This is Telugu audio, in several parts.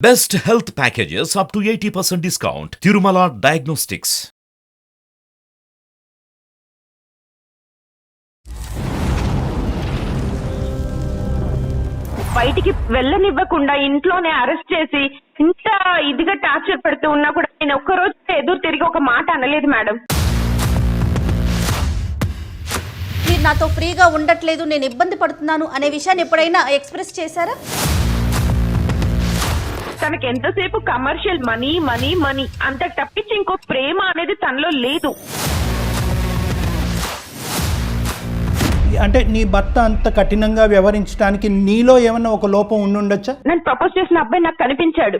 Best health packages up to 80% discount. Tirumala Diagnostics. బయటికి వెళ్ళనివ్వకుండా ఇంట్లోనే అరెస్ట్ చేసి ఇంత ఇదిగా టార్చర్ పెడుతూ ఉన్నా కూడా నేను ఒక్క రోజు ఎదురు తిరిగి ఒక మాట అనలేదు మేడం మీరు నాతో ఫ్రీగా ఉండట్లేదు నేను ఇబ్బంది పడుతున్నాను అనే విషయాన్ని ఎప్పుడైనా ఎక్స్ప్రెస్ చేశారా తనకి ఎంతసేపు కమర్షియల్ మనీ మనీ మనీ అంత తప్పించి ఇంకో ప్రేమ అనేది తనలో లేదు. అంటే నీ భర్త అంత కఠినంగా వ్యవహరించడానికి నీలో ఏమన్నా ఒక లోపం ఉండి ఉండొచ్చా నేను ప్రపోజ్ చేసిన అబ్బాయి నాకు కనిపించాడు.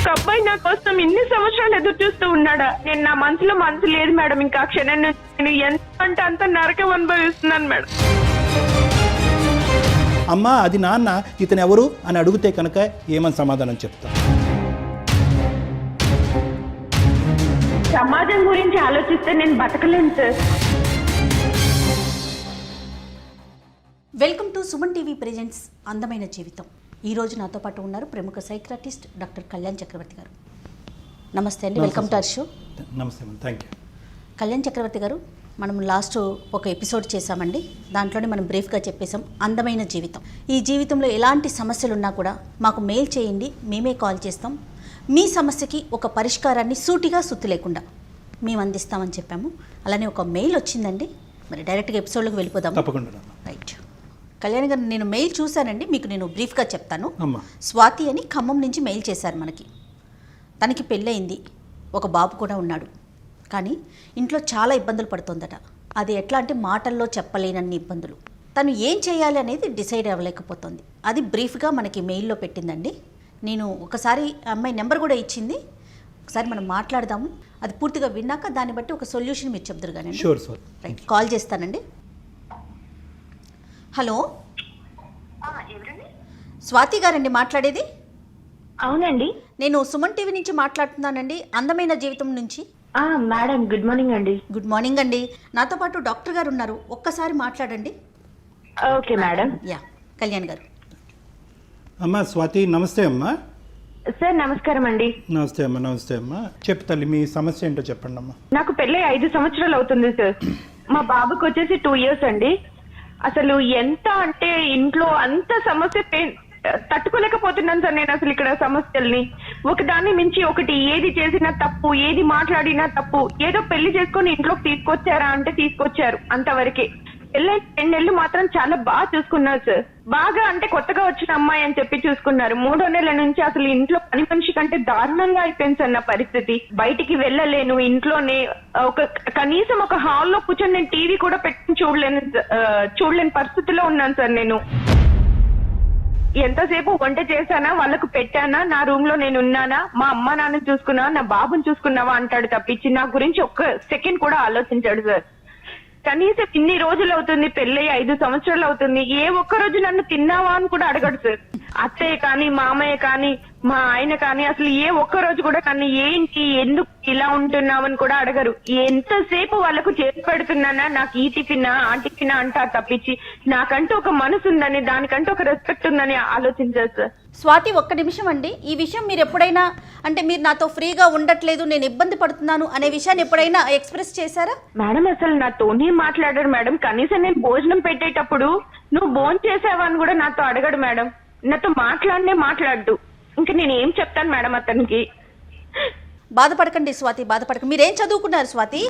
ఒక అబ్బాయి నా కోసం ఇన్ని సంవత్సరాలు ఎదురు చూస్తూ ఉన్నాడా? నేను నా మనసులో మనసు లేదు మేడం. ఇంకా ఆ క్షణం నుంచి నేను ఎంత అంటే అంత నరకం అనుభవిస్తున్నాను మేడం. అమ్మా అది నాన్న ఇతను ఎవరు అని అడిగితే కనుక ఏమని సమాధానం చెప్తా? సమాజం గురించి ఆలోచిస్తే నేను బతకలేను sir. Welcome to Suman TV presents అందమైన జీవితం. ఈ రోజు నాతో పాటు ఉన్నారు ప్రముఖ సైక్రాటిస్ట్ డాక్టర్ కళ్యాణ్ చక్రవర్తి గారు. నమస్తే అండి వెల్కమ్ టు అవర్ షో నమస్తే థ్యాంక్ యూ కళ్యాణ్ చక్రవర్తి గారు మనం లాస్ట్ ఒక ఎపిసోడ్ చేశామండి. దాంట్లోనే మనం బ్రీఫ్గా చెప్పేశాం అందమైన జీవితం. ఈ జీవితంలో ఎలాంటి సమస్యలు ఉన్నా కూడా మాకు మెయిల్ చేయండి మేమే కాల్ చేస్తాం. మీ సమస్యకి ఒక పరిష్కారాన్ని సూటిగా సుత్తి లేకుండా మేము అందిస్తామని చెప్పాము. అలానే ఒక మెయిల్ వచ్చిందండి. మరి డైరెక్ట్గా ఎపిసోడ్లోకి వెళ్ళిపోదాం తప్పకుండా. రైట్. కళ్యాణ్ గారు నేను మెయిల్ చూశానండి. మీకు నేను బ్రీఫ్గా చెప్తాను. స్వాతి అని ఖమ్మం నుంచి మెయిల్ చేశారు మనకి. తనకి పెళ్ళయింది. ఒక బాబు కూడా ఉన్నాడు. కానీ ఇంట్లో చాలా ఇబ్బందులు పడుతోందట. అది ఎట్లా అంటే మాటల్లో చెప్పలేనన్ని ఇబ్బందులు. తను ఏం చేయాలి అనేది డిసైడ్ అవ్వలేకపోతుంది. అది బ్రీఫ్గా మనకి మెయిల్లో పెట్టిందండి. నేను ఒకసారి అమ్మాయి నెంబర్ కూడా ఇచ్చింది. ఒకసారి మనం మాట్లాడదాము. అది పూర్తిగా విన్నాక దాన్ని బట్టి ఒక సొల్యూషన్ మీరు చెప్తారు కానీ షూర్ సార్ రైట్ కాల్ చేస్తానండి. హలో? స్వాతి గారండి మాట్లాడేది? అవునండి. నేను సుమన్ టీవీ నుంచి మాట్లాడుతున్నానండి. అందమైన జీవితం నుంచి. మేడం గుడ్ మార్నింగ్ అండి. గుడ్ మార్నింగ్ అండి. నాతో పాటు డాక్టర్ గారు ఉన్నారు. ఒక్కసారి మాట్లాడండి. Okay madam. యా కళ్యాణ్ గారు. అమ్మా స్వాతి నమస్తే అమ్మా. సార్ నమస్కారం అండి. నమస్తే అమ్మా నమస్తే అమ్మా. చెప్పు తల్లి మీ సమస్య ఏంటో చెప్పండి అమ్మా. నాకు పెళ్ళి ఐదు సంవత్సరాలు అవుతుంది సార్. మా బాబుకి వచ్చేసి టూ ఇయర్స్ అండి. అసలు ఎంత అంటే ఇంట్లో అంత సమస్య పెయిన్ తట్టుకోలేకపోతున్నాను సార్ నేను అసలు ఇక్కడ సమస్యల్ని. ఒకదాన్ని మించి ఒకటి ఏది చేసినా తప్పు ఏది మాట్లాడినా తప్పు ఏదో పెళ్ళి చేసుకొని ఇంట్లోకి తీసుకొచ్చారా అంటే తీసుకొచ్చారు అంతవరకే. పెళ్ళై రెండు నెలలు మాత్రం చాలా బాగా చూసుకున్నారు సార్. బాగా అంటే కొత్తగా వచ్చిన అమ్మాయి అని చెప్పి చూసుకున్నారు. మూడో నెలల నుంచి అసలు ఇంట్లో పని మనిషి కంటే దారుణంగా అయిపోయింది సార్ నా పరిస్థితి. బయటికి వెళ్ళలేను ఇంట్లోనే ఒక కనీసం ఒక హాల్లో కూర్చొని నేను టీవీ కూడా పెట్టుకుని చూడలేను చూడలేని పరిస్థితిలో ఉన్నాను సార్ నేను. ఎంతసేపు వంట చేశానా వాళ్ళకు పెట్టానా నా రూమ్లో నేను ఉన్నానా మా అమ్మ నాన్న చూసుకున్నా నా బాబుని చూసుకున్నావా అంటాడు తప్పించి నా గురించి ఒక్క సెకండ్ కూడా ఆలోచించాడు సార్. కనీసం ఇన్ని రోజులు అవుతుంది పెళ్ళయి ఐదు సంవత్సరాలు అవుతుంది ఏ ఒక్క రోజు నన్ను తిన్నావా అని కూడా అడగడు సార్. అత్తయ్య కానీ మామయ్య కానీ మా ఆయన కానీ అసలు ఏ ఒక్క రోజు కూడా నన్ను ఏంటి ఎందుకు ఇలా ఉంటున్నావని కూడా అడగరు. ఎంతసేపు వాళ్ళకు చేసి పెడుతున్నానా నాకు ఈ టిఫినా ఆ టిఫినా అంటారు తప్పించి నాకంటూ ఒక మనసు ఉందని దానికంటూ ఒక రెస్పెక్ట్ ఉందని ఆలోచించారు సార్. స్వాతి ఒక్క నిమిషం అండి. ఈ విషయం మీరు ఎప్పుడైనా అంటే మీరు నాతో ఫ్రీగా ఉండట్లేదు నేను ఇబ్బంది పడుతున్నాను అనే విషయాన్ని ఎప్పుడైనా ఎక్స్ప్రెస్ చేశారా? మేడం అసలు నాతోనే మాట్లాడారు మేడం. కనీసం నేను భోజనం పెట్టేటప్పుడు నువ్వు భోజనం చేసావా అని కూడా నాతో అడగడు మేడం. నాతో మాట్లాడనే మాట్లాడు ఇంకా నేను ఏం చెప్తాను మేడం అతనికి? బాధపడకండి స్వాతి బాధపడకండి మీరేం చదువుకున్నారు స్వాతి?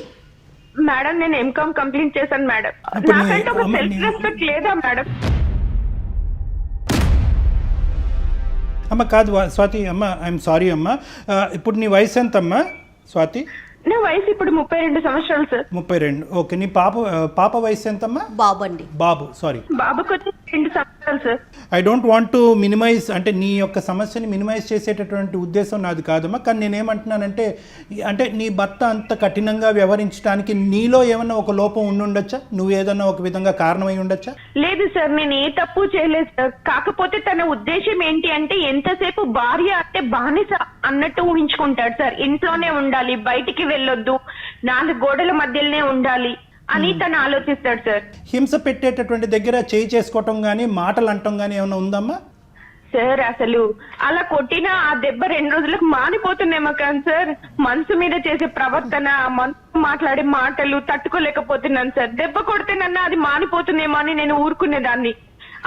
మేడం నేను ఎంకామ్ కంప్లీట్ చేశాను మేడం. నీ- నాకంటే ఒక అమ్మ, సెల్ఫ్ నీ- రెస్పెక్ట్ లేదా మేడం? అమ్మ కాదు వా- స్వాతి అమ్మ ఐఎమ్ సారీ అమ్మా. ఆ, ఇప్పుడు నీ వయసు ఎంత అమ్మా స్వాతి? నా వయసు ఇప్పుడు ముప్పై రెండు సంవత్సరాలు సార్. ముప్పై రెండు ఓకే నీ పాప ఆ, పాప వయసు ఎంతమ్మా? బాబు అండి. బాబు సారీ బాబుకి వచ్చి రెండు సంవత్సరాలు sir I don't want to minimize అంటే నీ యొక్క సమస్యని మినిమైజ్ చేసేటటువంటి ఉద్దేశం నాది కాదమ్మా. కానీ నేనేమంటున్నానంటే అంటే నీ భర్త అంత కఠినంగా వ్యవహరించడానికి నీలో ఏమన్నా ఒక లోపం ఉండి ఉండొచ్చా నువ్వు ఏదన్నా ఒక విధంగా కారణమై ఉండొచ్చా? లేదు సార్ నేను ఏ తప్పు చేయలేదు సార్ కాకపోతే తన ఉద్దేశం ఏంటి అంటే ఎంతసేపు భార్య అంటే బానిస అన్నట్టు ఊహించుకుంటాడు సార్ ఇంట్లోనే ఉండాలి బయటికి వెళ్ళొద్దు నాలుగు గోడల మధ్యలోనే ఉండాలి. అని తను ఆలోచిస్తాడు సార్. హింస పెట్టేటటువంటి దగ్గర చేయి చేసుకోవటం కానీ మాటలు అంటం కానీ ఏమైనా ఉందమ్మా? సార్ అసలు అలా కొట్టిన ఆ దెబ్బ రెండు రోజులకు మానిపోతుందేమో కానీ సార్ మనసు మీద చేసే ప్రవర్తన మనసు మాట్లాడే మాటలు తట్టుకోలేకపోతున్నాను సార్. దెబ్బ కొడితే నన్ను అది మానిపోతుందేమో అని నేను ఊరుకునేదాన్ని.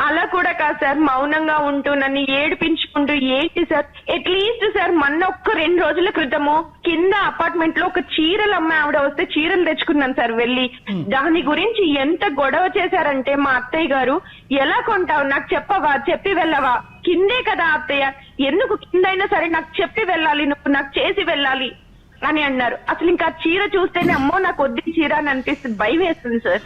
అలా కూడా కాదు సార్ మౌనంగా ఉంటూ నన్ను ఏడిపించుకుంటూ ఏంటి సార్? అట్లీస్ట్ సార్ మొన్న ఒక్క రెండు రోజుల క్రితము కింద అపార్ట్మెంట్లో ఒక చీరలు అమ్మాయి ఆవిడ వస్తే చీరలు తెచ్చుకున్నాను సార్ వెళ్ళి. దాని గురించి ఎంత గొడవ చేశారంటే మా అత్తయ్య గారు ఎలా కొంటావు? నాకు చెప్పవా? చెప్పి వెళ్ళవా? కిందే కదా అత్తయ్య. ఎందుకు కింద అయినా సరే నాకు చెప్పి వెళ్ళాలి నువ్వు నాకు చేసి వెళ్ళాలి అని అన్నారు. అసలు ఇంకా చీర చూస్తేనే అమ్మో నాకు వద్దు చీర అని అనిపిస్తుంది భయం వేస్తుంది సార్.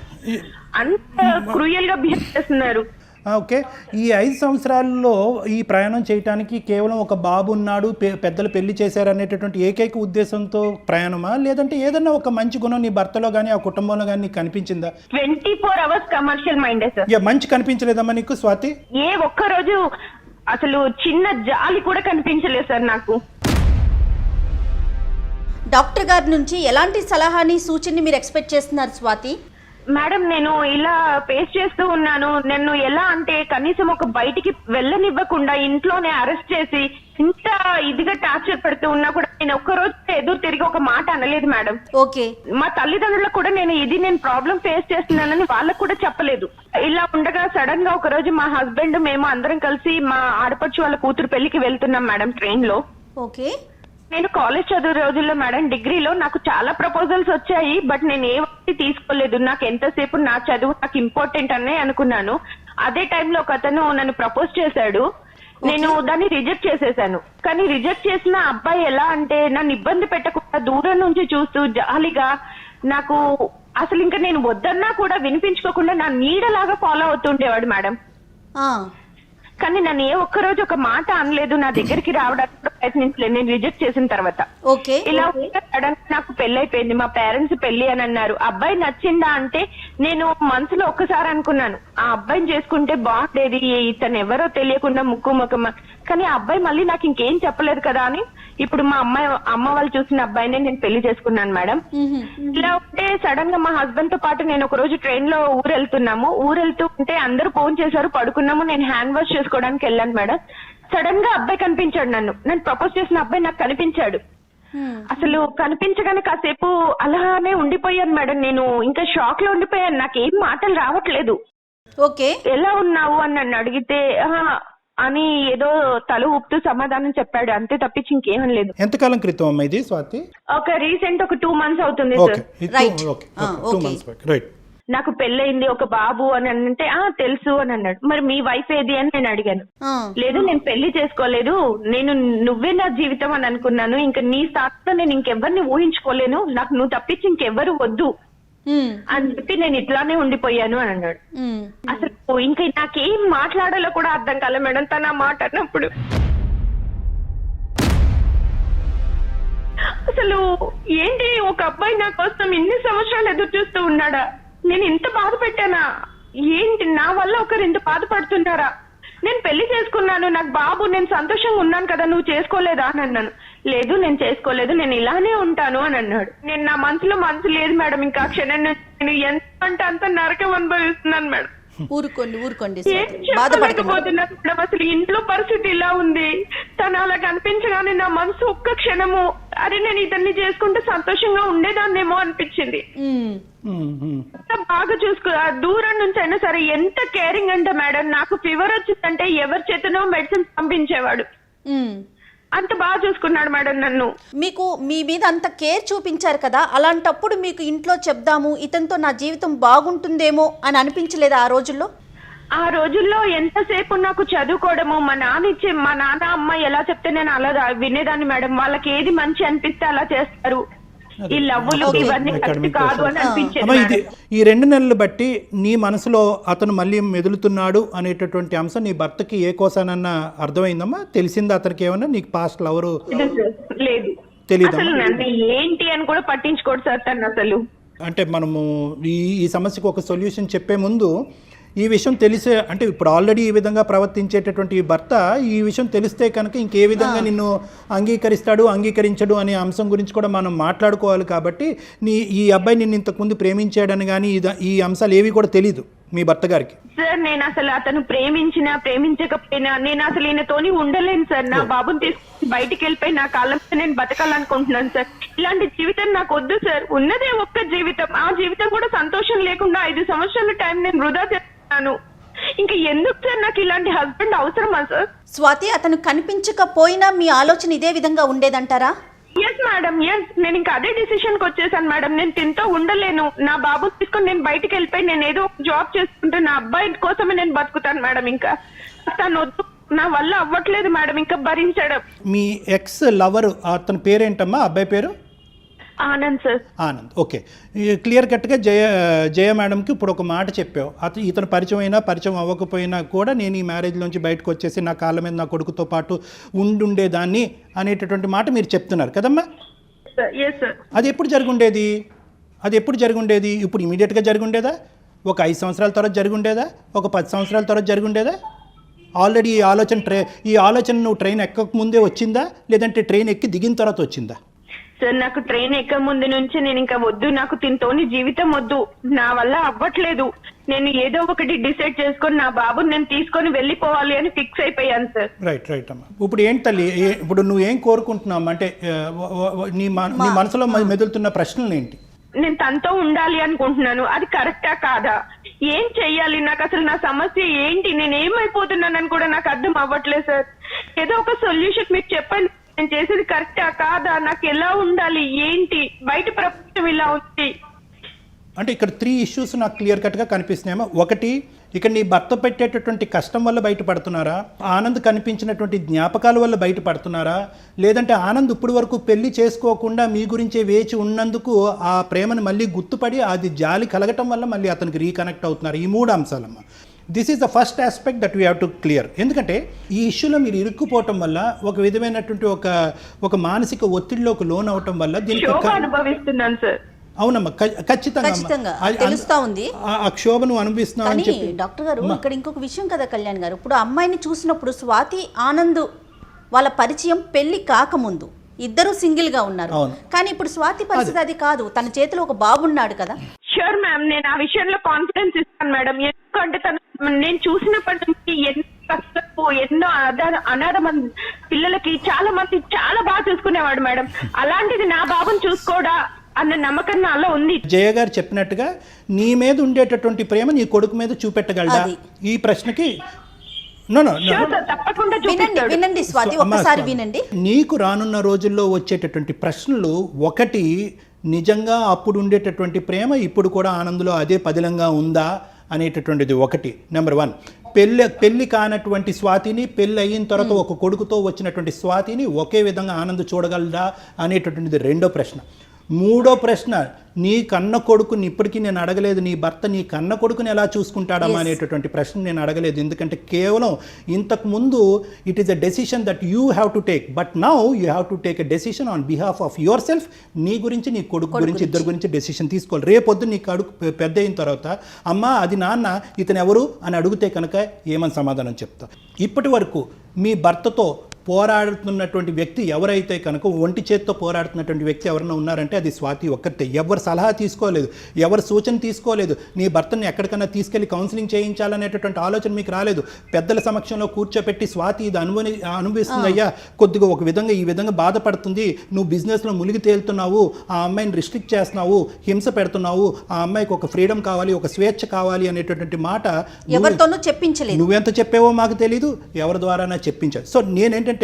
అంత క్రూయల్గా బిహేవ్ చేస్తున్నారు. ఓకే. ఈ ఐదు సంవత్సరాల్లో ఈ ప్రయాణం చేయటానికి కేవలం ఒక బాబు ఉన్నాడు పెద్దలు పెళ్ళి చేశారు అనేటటువంటి ఏకైక ఉద్దేశంతో ప్రయాణమా? లేదంటే ఏదన్నా ఒక మంచి గుణం నీ భర్తలో కానీ ఆ కుటుంబంలో కానీ నీకు కనిపించిందా? ట్వంటీ ఫోర్ అవర్స్ కమర్షియల్ మైండే మంచి కనిపించలేదమ్మా నీకు స్వాతి? ఏ ఒక్క రోజు అసలు చిన్న జాలి కూడా కనిపించలేదు సార్ నాకు. డాక్టర్ గారి నుంచి ఎలాంటి సలహాని సూచనని మీరు ఎక్స్పెక్ట్ చేస్తున్నారు స్వాతి? మేడం నేను ఇలా ఫేస్ చేస్తూ ఉన్నాను. నన్ను ఎలా అంటే కనీసం ఒక బయటికి వెళ్ళనివ్వకుండా ఇంట్లోనే అరెస్ట్ చేసి ఇంత ఇదిగా టార్చర్ పెడుతూ ఉన్నా కూడా నేను ఒక్క రోజు ఎదురు తిరిగి ఒక మాట అనలేదు మేడం. ఓకే. మా తల్లిదండ్రులకు కూడా నేను ఇది నేను ప్రాబ్లం ఫేస్ చేస్తున్నానని వాళ్ళకు కూడా చెప్పలేదు. ఇలా ఉండగా సడన్గా ఒక రోజు మా హస్బెండ్ మేము అందరం కలిసి మా ఆడపడుచు వాళ్ళ కూతురు పెళ్ళికి వెళ్తున్నాం మేడం ట్రైన్లో ఓకే. నేను కాలేజ్ చదువు రోజుల్లో మేడం డిగ్రీలో నాకు చాలా ప్రపోజల్స్ వచ్చాయి బట్ నేను ఏ ఒకటి తీసుకోలేదు. నాకు ఎంతసేపు నా చదువు నాకు ఇంపార్టెంట్ అనే అనుకున్నాను. అదే టైంలో ఒక అతను నన్ను ప్రపోజ్ చేశాడు. నేను దాన్ని రిజెక్ట్ చేసేసాను. కానీ రిజెక్ట్ చేసిన అబ్బాయి ఎలా అంటే నన్ను ఇబ్బంది పెట్టకుండా దూరం నుంచి చూస్తూ జాలిగా నాకు అసలు ఇంకా నేను వద్దన్నా కూడా వినిపించుకోకుండా నా నీడలాగా ఫాలో అవుతుండేవాడు మేడం కానీ నన్ను ఏ ఒక్క రోజు ఒక మాట అనలేదు నా దగ్గరికి రావడానికి. ప్రయత్నించలేదు నేను రిజెక్ట్ చేసిన తర్వాత. ఓకే. ఇలా ఉంటే సడన్గా నాకు పెళ్ళి అయిపోయింది మా పేరెంట్స్ పెళ్ళి అని అన్నారు. అబ్బాయి నచ్చిందా అంటే నేను మనసులో ఒక్కసారి అనుకున్నాను. ఆ అబ్బాయిని చేసుకుంటే బాగుండేది. ఇతను ఎవరో తెలియకుండా ముక్కు ముఖం. కానీ ఆ అబ్బాయి మళ్ళీ నాకు ఇంకేం చెప్పలేదు కదా అని ఇప్పుడు మా అమ్మాయి అమ్మ వాళ్ళు చూసిన అబ్బాయినే నేను పెళ్ళి చేసుకున్నాను మేడం. ఇలా ఉంటే సడన్గా మా హస్బెండ్తో పాటు నేను ఒక రోజు ట్రైన్లో ఊరు వెళ్తున్నాము ఊరు వెళ్తూ ఉంటే అందరూ ఫోన్ చేశారు. పడుకున్నాము. నేను హ్యాండ్ వాష్ చేసుకోవడానికి వెళ్ళాను మేడం. సడన్గా అబ్బాయి కనిపించాడు నన్ను. నన్ను ప్రపోజ్ చేసిన అబ్బాయి నాకు కనిపించాడు. అసలు కనిపించగానే కాసేపు అలానే ఉండిపోయాను మేడం నేను. ఇంకా షాక్లో ఉండిపోయాను. నాకేం మాటలు రావట్లేదు. ఓకే. ఎలా ఉన్నావు అని నన్ను అడిగితే అని ఏదో తల ఊపుతూ సమాధానం చెప్పాడు. అంతే తప్పించి ఇంకేం లేదు. ఎంతకాలం క్రితం అమ్మా ఇది స్వాతి? ఒక రీసెంట్ ఒక టూ మంత్స్ అవుతుంది ఓకే. Sir Right. ఓకే. ఆ, two okay. Months back. Right నాకు పెళ్ళయింది ఒక బాబు అని అంటే ఆ తెలుసు అని అన్నాడు. మరి మీ వైఫ్ ఏది? అని నేను అడిగాను. లేదు నేను పెళ్ళి చేసుకోలేదు. నేను నువ్వే నా జీవితం అని అనుకున్నాను. ఇంకా నీ స్థానంలో నేను ఇంకెవరిని ఊహించుకోలేను. నాకు నువ్వు తప్పించి ఇంకెవ్వరు వద్దు. అని చెప్పి నేను ఇట్లానే ఉండిపోయాను అని అన్నాడు. అసలు ఇంకా నాకేం మాట్లాడాలో కూడా అర్థం కాలే మేడం. తన మాట అన్నప్పుడు. అసలు ఏంటి? ఒక అబ్బాయి నా కోసం ఇన్ని సంవత్సరాలు ఎదురు చూస్తూ ఉన్నాడా? నేను ఇంత బాధ పెట్టానా? ఏంటి నా వల్ల ఒకరు ఇంత బాధపడుతున్నారా నేను పెళ్ళి చేసుకున్నాను నాకు బాబు నేను సంతోషంగా ఉన్నాను కదా నువ్వు చేసుకోలేదా అని అన్నాను. లేదు నేను చేసుకోలేదు నేను ఇలానే ఉంటాను అని అన్నాడు. నేను నా మనసులో మనసు లేదు మేడం ఇంకా క్షణం నేను ఎంత అంటే అంత నరకం అనుభవిస్తున్నాను మేడం. ఊరుకోండి ఊరుకోండి మేడం అసలు ఇంట్లో పరిస్థితి ఇలా ఉంది. తను అలా కనిపించగానే నా మనసు ఒక్క క్షణము అరే నేను ఇతన్ని చేసుకుంటే సంతోషంగా ఉండేదాన్నేమో అనిపించింది. బాగా చూసుకో. దూరం నుంచి అయినా సరే ఎంత కేరింగ్ అంటే మేడం నాకు ఫీవర్ వచ్చిందంటే ఎవరి చేతనో మెడిసిన్ పంపించేవాడు. అంత బాగా చూసుకున్నాడు మేడం నన్ను. మీకు మీ మీద అంత కేర్ చూపించారు కదా అలాంటప్పుడు మీకు ఇంట్లో చెప్దాము ఇతనితో నా జీవితం బాగుంటుందేమో అని అనిపించలేదా ఆ రోజుల్లో? ఆ రోజుల్లో ఎంతసేపు నాకు చదువుకోవడము మా నాన్న ఇచ్చే మా నాన్న అమ్మ ఎలా చెప్తే నేను అలా వినేదాన్ని మేడం వాళ్ళకి ఏది మంచి అనిపిస్తే అలా చేస్తారు. ఈ లవ్వులు. ఇవన్నీ కాదు అని. అనిపించేది. ఈ రెండు నెలలు బట్టి నీ మనసులో అతను మళ్ళీ మెదులుతున్నాడు అనేటటువంటి అంశం నీ భర్తకి ఏ కోసానన్నా అర్థమైందమ్మా తెలిసిందా అతనికి ఏమన్నా నీకు పాస్ట్ లవరు లేదు? అసలు నన్ను ఏంటి అని కూడా పట్టించుకోడు సార్ తను అసలు అంటే మనము ఈ ఈ సమస్యకు ఒక సొల్యూషన్ చెప్పే ముందు ఈ విషయం తెలిసే అంటే ఇప్పుడు ఆల్రెడీ ఈ విధంగా ప్రవర్తించేటటువంటి ఈ భర్త ఈ విషయం తెలిస్తే కనుక ఇంకే విధంగా నిన్ను అంగీకరిస్తాడు అంగీకరించడు అనే అంశం గురించి కూడా మనం మాట్లాడుకోవాలి కాబట్టి నీ ఈ అబ్బాయి నిన్ను ఇంతకుముందు ప్రేమించాడని కానీ ఈ అంశాలు ఏవి కూడా తెలీదు మీ భర్త గారికి. సార్ నేను అసలు అతను ప్రేమించినా ప్రేమించకపోయినా నేను అసలు ఈయనతోని ఉండలేను సార్. నా బాబుని తీసుకుని బయటికి వెళ్ళిపోయి నా మీద నేను బతకాలనుకుంటున్నాను సార్. ఇలాంటి జీవితం నాకు వద్దు సార్. ఉన్నదే ఒక్క జీవితం. ఆ జీవితం కూడా సంతోషం లేకుండా ఐదు సంవత్సరాల టైం నేను వృధా చేస్తున్నాను. ఇంకా ఎందుకు సార్ నాకు ఇలాంటి హస్బెండ్ అవసరమా సార్? స్వాతి అతను కనిపించకపోయినా మీ ఆలోచన ఇదే విధంగా ఉండేదంటారా? ఎస్ మేడం ఎస్ నేను ఇంకా అదే డిసిషన్కి వచ్చేసాను మేడం నేను తింటూ ఉండలేను. నా బాబు తీసుకొని నేను బయటికి వెళ్ళిపోయి నేను ఏదో ఒక జాబ్ చేసుకుంటే నా అబ్బాయి కోసమే నేను బతుకుతాను మేడం ఇంకా తను వద్దు. నా వల్ల అవ్వట్లేదు మేడం ఇంకా భరించడం. మీ ఎక్స్ లవర్ అతని పేరేంటమ్మా? అబ్బాయి పేరు? Anand sir Anand. Okay. Clear కట్గా జయ జయ మేడంకి ఇప్పుడు ఒక మాట చెప్పావు. అతను ఇతను పరిచయం అయినా పరిచయం అవ్వకపోయినా కూడా నేను ఈ మ్యారేజ్లోంచి బయటకు వచ్చేసి నా కాళ్ళ మీద నా కొడుకుతో పాటు ఉండుండేదాన్ని అనేటటువంటి మాట మీరు చెప్తున్నారు కదమ్మా? అది ఎప్పుడు జరుగుండేది? అది ఎప్పుడు జరుగుండేది? ఇప్పుడు ఇమీడియట్గా జరుగుండేదా? ఒక ఐదు సంవత్సరాల తర్వాత జరుగుండేదా? ఒక పది సంవత్సరాల తర్వాత జరుగుండేదా? ఆల్రెడీ ఈ ఆలోచన ట్రై ఈ ఆలోచన నువ్వు ట్రైన్ ఎక్కక ముందే వచ్చిందా? లేదంటే ట్రైన్ ఎక్కి దిగిన తర్వాత వచ్చిందా? సార్ నాకు ట్రైన్ ఎక్క ముందు నుంచి నేను ఇంకా వద్దు నాకు తింటోని జీవితం వద్దు. నా వల్ల అవ్వట్లేదు. నేను ఏదో ఒకటి డిసైడ్ చేసుకొని నా బాబుని నేను తీసుకొని వెళ్ళిపోవాలి అని ఫిక్స్ అయిపోయాను సార్. రైట్ రైట్ అమ్మా. ఇప్పుడు ఏంటి తల్లి? ఏ- ఇప్పుడు నువ్వేం కోరుకుంటున్నావు? అంటే ఆ, వ- వ- వ- నీ మన- నీ మనసులో మెదులుతున్న ప్రశ్నలు ఏంటి? నేను తనతో ఉండాలి అనుకుంటున్నాను. అది కరెక్టా కాదా? ఏం చెయ్యాలి? నాకు అసలు నా సమస్య ఏంటి? నేను ఏమైపోతున్నానని కూడా నాకు అర్థం అవ్వట్లేదు సార్. ఏదో ఒక సొల్యూషన్ మీకు చెప్పండి. నేను చేసేది కరెక్టా కాదా? నాకు ఎలా ఉండాలి? ఏంటి? బయట ప్రపంచం ఇలా ఉంది. అంటే ఇక్కడ త్రీ ఇష్యూస్ నాకు క్లియర్ కట్గా కనిపిస్తున్నాయమ్మా ఒకటి ఇక్కడ నీ భర్త పెట్టేటటువంటి కష్టం వల్ల బయటపడుతున్నారా? ఆనంద్ కనిపించినటువంటి జ్ఞాపకాల వల్ల బయటపడుతున్నారా? లేదంటే ఆనంద్ ఇప్పుడు వరకు పెళ్ళి చేసుకోకుండా మీ గురించే వేచి ఉన్నందుకు ఆ ప్రేమను మళ్ళీ గుర్తుపడి అది జాలి కలగటం వల్ల మళ్ళీ అతనికి రీకనెక్ట్ అవుతున్నారు. ఈ మూడు అంశాలమ్మా. This is the first aspect that we have to clear ఎందుకంటే ఈ ఇష్యూలో మీరు ఇరుక్కుపోవటం వల్ల ఒక విధమైనటువంటి ఒక ఒక మానసిక ఒత్తిడిలోకి లోన్ అవటం వల్ల దీనికి అనుభవిస్తున్నాను సార్ అవునమ్మా ఖచ్చితంగా అమ్మా. ఖచ్చితంగా. అది- తెలుస్తా ఉంది. ఆ- ఆ క్షోభ నువ్వు అనుభవిస్తున్నావు అని చెప్పి. డాక్టర్ గారు ఇక్కడ ఇంకొక విషయం కదా కళ్యాణ్ గారు. ఇప్పుడు అమ్మాయిని చూసినప్పుడు స్వాతి ఆనంద్ వాళ్ళ పరిచయం పెళ్ళి కాకముందు. ఇద్దరు సింగిల్గా ఉన్నారు. కానీ ఇప్పుడు స్వాతి పరిస్థితి అది. కాదు. తన చేతిలో ఒక బాబున్నాడు కదా. షూర్ మ్యామ్ నేను ఆ విషయంలో కాన్ఫిడెన్స్ ఇస్తాను మేడం ఎందుకంటే తను నేను చూసినప్పటి నుంచి ఎన్నో కష్టపు ఎన్నో అనాథ పిల్లలకి చాలా మంది చాలా బాగా చూసుకునేవాడు మేడం. అలాంటిది నా బాబుని చూసుకోడా అన్న నమ్మకం నాలో ఉంది. జయ గారు చెప్పినట్టుగా నీ మీద ఉండేటటువంటి ప్రేమ నీ కొడుకు మీద చూపెట్టగలడా. ఈ ప్రశ్నకి వినండి స్వాతి ఒక్కసారి వినండి. నీకు రానున్న రోజుల్లో వచ్చేటటువంటి ప్రశ్నలు ఒకటి నిజంగా అప్పుడు ఉండేటటువంటి ప్రేమ ఇప్పుడు కూడా ఆనందంలో అదే పదిలంగా ఉందా? అనేటటువంటిది ఒకటి. నెంబర్ వన్ పెళ్ళి పెళ్ళి కానటువంటి స్వాతిని పెళ్ళి అయిన తర్వాత ఒక కొడుకుతో వచ్చినటువంటి స్వాతిని ఒకే విధంగా ఆనంద్ చూడగలదా అనేటటువంటిది రెండో ప్రశ్న. మూడో ప్రశ్న నీ కన్న కొడుకుని ఇప్పటికీ నేను అడగలేదు నీ భర్త నీ కన్న కొడుకుని ఎలా చూసుకుంటాడమ్మా. అనేటటువంటి ప్రశ్న నేను అడగలేదు. ఎందుకంటే కేవలం ఇంతకు ముందు it is a decision that you have to take but now you have to take a decision on behalf of yourself నీ గురించి నీ కొడుకు గురించి ఇద్దరు గురించి. డెసిషన్ తీసుకోవాలి. రేపొద్దు నీ కడుకు పెద్ద అయిన తర్వాత అమ్మా అది నాన్న ఇతను ఎవరు అని అడిగితే కనుక ఏమని సమాధానం చెప్తా? ఇప్పటి వరకు మీ భర్తతో పోరాడుతున్నటువంటి వ్యక్తి ఎవరైతే కనుక ఒంటి చేత్తో పోరాడుతున్నటువంటి వ్యక్తి ఎవరైనా ఉన్నారంటే అది స్వాతి ఒక్కతే ఎవరు సలహా తీసుకోలేదు ఎవరు సూచన తీసుకోలేదు నీ భర్తని ఎక్కడికైనా తీసుకెళ్ళి కౌన్సిలింగ్ చేయించాలనేటటువంటి ఆలోచన మీకు రాలేదు. పెద్దల సమక్షంలో కూర్చోపెట్టి స్వాతి ఇది అనుభవి అనుభవిస్తుంది అయ్యా కొద్దిగా ఒక విధంగా ఈ విధంగా బాధపడుతుంది. నువ్వు బిజినెస్లో మునిగి తేలుతున్నావు ఆ అమ్మాయిని రిస్ట్రిక్ట్ చేస్తున్నావు హింస పెడుతున్నావు ఆ అమ్మాయికి ఒక ఫ్రీడమ్ కావాలి ఒక స్వేచ్ఛ కావాలి అనేటటువంటి మాట ఎవరితోనూ చెప్పించలేదు. నువ్వెంత చెప్పావో మాకు తెలీదు ఎవరి ద్వారానా చెప్పించావు సో నేనేంటంటే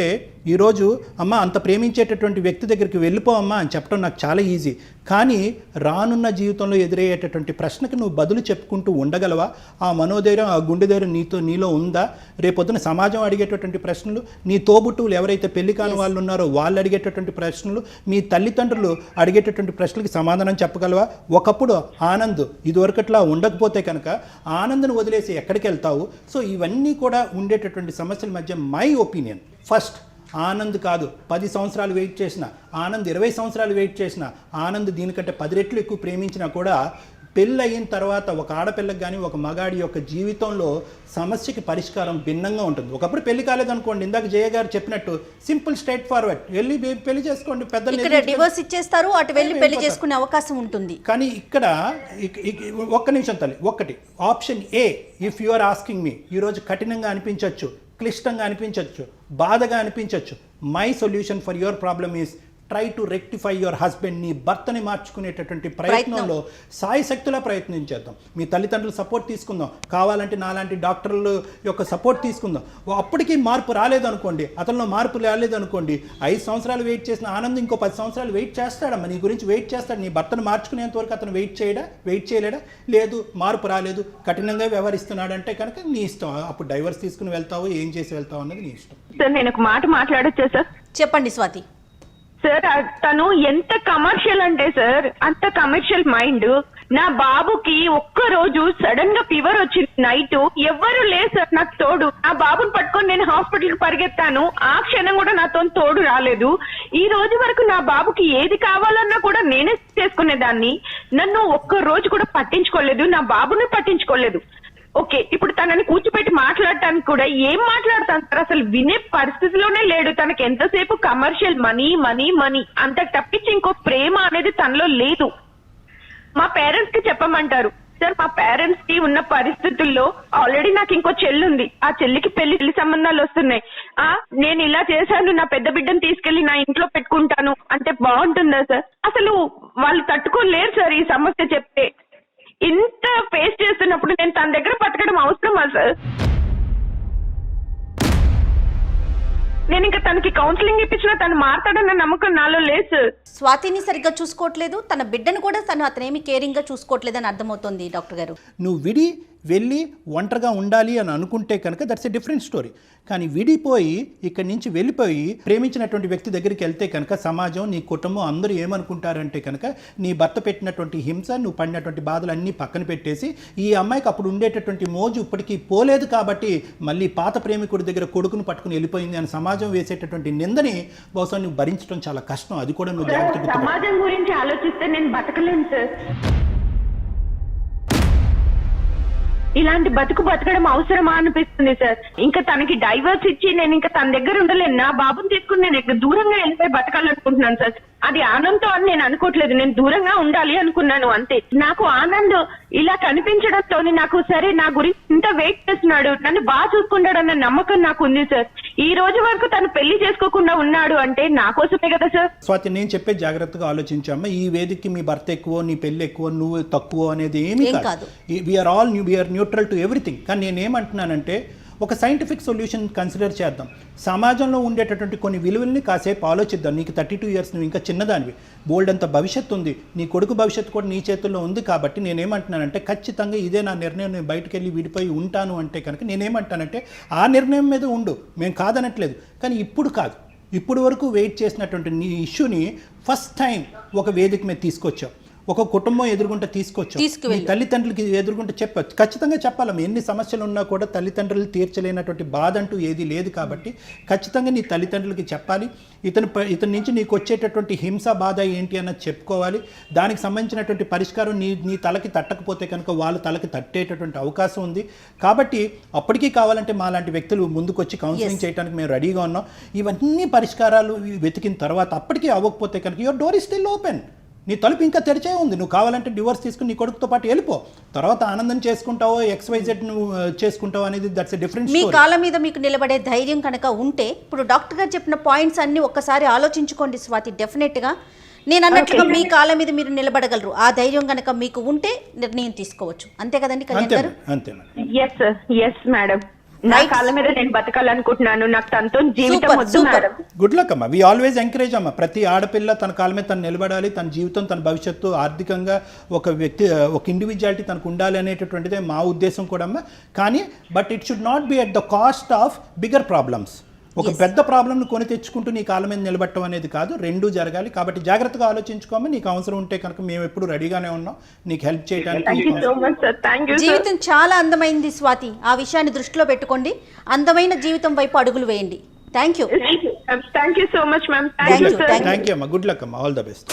ఈరోజు అమ్మ అంత ప్రేమించేటటువంటి వ్యక్తి దగ్గరికి వెళ్ళిపో అమ్మా అని చెప్పడం నాకు చాలా ఈజీ. కానీ రానున్న జీవితంలో ఎదురయ్యేటటువంటి ప్రశ్నకి నువ్వు బదులు చెప్పుకుంటూ ఉండగలవా? ఆ మనోధైర్యం ఆ గుండె ధైర్యం నీతో నీలో ఉందా? రేపొద్దున సమాజం అడిగేటటువంటి ప్రశ్నలు నీ తోబుట్టువులు ఎవరైతే పెళ్ళి కాని వాళ్ళు ఉన్నారో వాళ్ళు అడిగేటటువంటి ప్రశ్నలు మీ తల్లిదండ్రులు అడిగేటటువంటి ప్రశ్నలకి సమాధానం చెప్పగలవా? ఒకప్పుడు ఆనంద్ ఇదివరకట్లా ఉండకపోతే కనుక ఆనంద్ను వదిలేసి ఎక్కడికి వెళ్తావు సో ఇవన్నీ కూడా ఉండేటటువంటి సమస్యల మధ్య మై ఒపీనియన్ ఫస్ట్ ఆనంద్ కాదు పది సంవత్సరాలు వెయిట్ చేసిన ఆనంద్ ఇరవై సంవత్సరాలు వెయిట్ చేసిన ఆనంద్ దీనికంటే పది రెట్లు ఎక్కువ ప్రేమించినా కూడా పెళ్ళి అయిన తర్వాత ఒక ఆడపిల్లకి కానీ ఒక మగాడి యొక్క జీవితంలో సమస్యకి పరిష్కారం భిన్నంగా ఉంటుంది. ఒకప్పుడు పెళ్ళి కాలేదనుకోండి ఇందాక జయ గారు చెప్పినట్టు సింపుల్ స్ట్రైట్ ఫార్వర్డ్. వెళ్ళి పెళ్ళి చేసుకోండి పెద్దలు ఇక్కడ డివోర్స్ ఇచ్చేస్తారు అటు వెళ్ళి పెళ్ళి చేసుకునే అవకాశం ఉంటుంది. కానీ ఇక్కడ ఇక్- ఇక్- ఒక్క నిమిషం తల్లి ఒక్కటి. Option A if you are asking me ఈరోజు కఠినంగా అనిపించవచ్చు క్లిష్టంగా అనిపించవచ్చు బాధగా అనిపించవచ్చు my solution for your problem is try to rectify your husband నీ భర్తని మార్చుకునేటటువంటి ప్రయత్నంలో సాయి శక్తులా ప్రయత్నించేద్దాం మీ తల్లిదండ్రుల సపోర్ట్ తీసుకుందాం. కావాలంటే నాలాంటి డాక్టర్ల యొక్క సపోర్ట్ తీసుకుందాం. ఓ అప్పటికి మార్పు రాలేదనుకోండి అతనిలో మార్పు రాలేదనుకోండి ఐదు సంవత్సరాలు వెయిట్ చేసిన ఆనందం ఇంకో పది సంవత్సరాలు వెయిట్ చేస్తాడమ్మా నీ గురించి వెయిట్ చేస్తాడు? నీ భర్తను మార్చుకునేంత వరకు అతను వెయిట్ చేయడా? వెయిట్ చేయలేడా? లేదు మార్పు రాలేదు. కఠినంగా వ్యవహరిస్తున్నాడంటే కనుక నీ ఇష్టం. అప్పుడు డైవర్స్ తీసుకుని వెళ్తావు? ఏం చేసి వెళ్తావు అన్నది నీ ఇష్టం. సార్ నేను ఒక మాట మాట్లాడొచ్చా సార్? చెప్పండి స్వాతి. సార్ తను ఎంత కమర్షియల్ అంటే సార్ అంత కమర్షియల్ మైండ్ నా బాబుకి ఒక్క రోజు సడన్గా ఫీవర్ వచ్చింది నైట్ ఎవ్వరు లేదు సార్ నాకు తోడు. నా బాబుని పట్టుకొని నేను హాస్పిటల్కి పరిగెత్తాను. ఆ క్షణం కూడా నాతో తోడు రాలేదు. ఈ రోజు వరకు నా బాబుకి ఏది కావాలన్నా కూడా నేనే చేసుకునేదాన్ని. నన్ను ఒక్క రోజు కూడా పట్టించుకోలేదు. నా బాబుని పట్టించుకోలేదు. ఓకే ఇప్పుడు తనని కూర్చోపెట్టి మాట్లాడటానికి కూడా ఏం మాట్లాడతాను సార్? అసలు వినే పరిస్థితిలోనే లేడు. తనకి ఎంతసేపు కమర్షియల్ మనీ మనీ మనీ అంత తప్పించి ఇంకో ప్రేమ అనేది తనలో లేదు. మా పేరెంట్స్కి చెప్పమంటారు. సార్ మా పేరెంట్స్కి ఉన్న పరిస్థితుల్లో ఆల్రెడీ నాకు ఇంకో చెల్లి ఉంది. ఆ చెల్లికి పెళ్ళి పెళ్ళి సంబంధాలు వస్తున్నాయి. ఆ నేను ఇలా చేశాను నా పెద్ద బిడ్డను తీసుకెళ్ళి నా ఇంట్లో పెట్టుకుంటాను. అంటే బాగుంటుందా సార్? అసలు వాళ్ళు తట్టుకోలేరు సార్ ఈ సమస్య చెప్తే. ఇంత ఫేస్ చేస్తున్నప్పుడు నేను తన దగ్గర బతకడం అవసరమా సార్? నేను ఇంకా తనకి కౌన్సిలింగ్ ఇప్పించినా తను మారుతాడన్న నమ్మకం నాలో లేదు సార్. స్వాతిని సరిగ్గా చూసుకోవట్లేదు తన బిడ్డను కూడా తను అతనేమి కేరింగ్గా చూసుకోవట్లేదని అర్థమవుతోంది డాక్టర్ గారు. నువ్వు విడి వెళ్ళి ఒంటరిగా ఉండాలి అని అనుకుంటే కనుక దట్స్ ఎ డిఫరెంట్ స్టోరీ కానీ విడిపోయి ఇక్కడి నుంచి వెళ్ళిపోయి ప్రేమించినటువంటి వ్యక్తి దగ్గరికి వెళ్తే కనుక సమాజం నీ కుటుంబం అందరూ ఏమనుకుంటారంటే కనుక నీ భర్త పెట్టినటువంటి హింస నువ్వు పడినటువంటి బాధలు అన్నీ పక్కన పెట్టేసి ఈ అమ్మాయికి అప్పుడు ఉండేటటువంటి మోజు ఇప్పటికీ పోలేదు కాబట్టి మళ్ళీ పాత ప్రేమికుడి దగ్గర కొడుకును పట్టుకుని వెళ్ళిపోయింది అని సమాజం వేసేటటువంటి నిందని బహుశా నువ్వు భరించడం చాలా కష్టం. అది కూడా నువ్వు జాగ్రత్త సమాజం గురించి ఆలోచిస్తే నేను బతకలేను సార్ ఇలాంటి బతుకు బతకడం అవసరమా అనిపిస్తుంది సార్. ఇంకా తనకి డైవర్స్ ఇచ్చి నేను ఇంకా తన దగ్గర ఉండలేను. నా బాబుని తీసుకుని నేను ఇక్కడ దూరంగా వెళ్ళిపోయి బతకాలనుకుంటున్నాను సార్. అది ఆనందం అని నేను అనుకోవట్లేదు. నేను దూరంగా ఉండాలి అనుకున్నాను అంతే. నాకు ఆనంద్ ఇలా కనిపించడంతో నాకు సరే నా గురించి ఇంత వెయిట్ చేస్తున్నాడు. నన్ను బాగా చూసుకుంటాడన్న నమ్మకం నాకు ఉంది సార్. ఈ రోజు వరకు తను పెళ్ళి చేసుకోకుండా ఉన్నాడు అంటే నా కోసమే కదా సార్. స్వాతి నేను చెప్పే జాగ్రత్తగా ఆలోచించామ్మా ఈ వేదికకి మీ భర్త ఎక్కువ నీ పెళ్ళి ఎక్కువ నువ్వు తక్కువ అనేది ఏమీ కాదు. We are all new we are neutral to everything కానీ నేనేమంటున్నానంటే ఒక సైంటిఫిక్ సొల్యూషన్ కన్సిడర్ చేద్దాం. సమాజంలో ఉండేటటువంటి కొన్ని విలువల్ని కాసేపు ఆలోచిద్దాం. నీకు థర్టీ టూ ఇయర్స్ నువ్వు ఇంకా చిన్నదానివి. బోల్డ్ అంత భవిష్యత్తు ఉంది. నీ కొడుకు భవిష్యత్తు కూడా నీ చేతుల్లో ఉంది కాబట్టి నేనేమంటున్నానంటే ఖచ్చితంగా ఇదే నా నిర్ణయం. నేను బయటకు వెళ్ళి విడిపోయి ఉంటాను అంటే కనుక నేనేమంటానంటే ఆ నిర్ణయం మీద ఉండు. మేము కాదనట్లేదు. కానీ ఇప్పుడు కాదు. ఇప్పుడు వరకు వెయిట్ చేసినటువంటి నీ ఇష్యూని ఫస్ట్ టైం ఒక వేదిక మీద తీసుకొచ్చావు. ఒక కుటుంబం తీసుకువెళ్ళు. నీ తల్లిదండ్రులకి ఎదురుగుంటే చెప్పచ్చు. ఖచ్చితంగా చెప్పాలమ్మ ఎన్ని సమస్యలు ఉన్నా కూడా తల్లిదండ్రులు తీర్చలేనటువంటి బాధ అంటూ ఏది లేదు కాబట్టి ఖచ్చితంగా నీ తల్లిదండ్రులకి చెప్పాలి. ఇతని ఇతని నుంచి నీకు వచ్చేటటువంటి హింస బాధ ఏంటి అన్నది చెప్పుకోవాలి. దానికి సంబంధించినటువంటి పరిష్కారం నీ నీ తలకి తట్టకపోతే కనుక వాళ్ళ తలకి తట్టేటటువంటి అవకాశం ఉంది. కాబట్టి అప్పటికీ కావాలంటే మా లాంటి వ్యక్తులు ముందుకొచ్చి కౌన్సిలింగ్ చేయడానికి మేము రెడీగా ఉన్నాం. ఇవన్నీ పరిష్కారాలు వెతికిన తర్వాత అప్పటికీ అవ్వకపోతే కనుక your door is still open నీ తలుపు ఇంకా తెరిచే ఉంది. నువ్వు కావాలంటే డివోర్స్ తీసుకుని నీ కొడుకుతో పాటు వెళ్ళిపో. తర్వాత ఆనందం చేసుకుంటావో ఎక్స్వైజెడ్ నువ్వు చేసుకుంటావో అనేది దట్స్ ఎ డిఫరెంట్ మీ కాళ్ళ మీద మీకు నిలబడే ధైర్యం కనుక ఉంటే ఇప్పుడు డాక్టర్ గారు చెప్పిన పాయింట్స్ అన్ని ఒక్కసారి ఆలోచించుకోండి స్వాతి డెఫినెట్గా నేను అన్నట్లుగా మీ కాళ్ళ మీద మీరు నిలబడగలరు. ఆ ధైర్యం కనుక మీకు ఉంటే నిర్ణయం తీసుకోవచ్చు. అంతే కదండి కళ్యాణ్ అంతే గారు ఎస్ సార్ ఎస్ మేడం నా. కాళ్ళ మీద నేను బతకాలనుకుంటున్నాను. నాకు తనతో జీవితం వద్దు. మేడం. గుడ్ లక్ అమ్మ. వి ఆల్వేస్ ఎంకరేజ్ అమ్మ. ప్రతి ఆడపిల్ల తన కాళ్ళ మీద తను నిలబడాలి. తన జీవితం తన భవిష్యత్తు ఆర్థికంగా ఒక వ్యక్తి ఒక ఇండివిజువాలిటీ తనకు ఉండాలి అనేటటువంటిదే మా ఉద్దేశం కూడా అమ్మ. కానీ but it should not be at the cost of bigger problems ఒక పెద్ద ప్రాబ్లమ్ను కొని తెచ్చుకుంటూ నీ కాళ్ళ మీద నిలబట్టడం అనేది కాదు రెండూ జరగాలి. కాబట్టి జాగ్రత్తగా ఆలోచించుకోమని నీకు అవసరం ఉంటే కనుక మేము ఎప్పుడు రెడీగానే ఉన్నాం. నీకు హెల్ప్ చేయడానికి జీవితం చాలా అందమైంది స్వాతి. ఆ విషయాన్ని దృష్టిలో పెట్టుకోండి. అందమైన జీవితం వైపు అడుగులు వేయండి. Thank you thank you so much ma'am thank you. Thank you అమ్మ. గుడ్ లక్ అమ్మ. All the best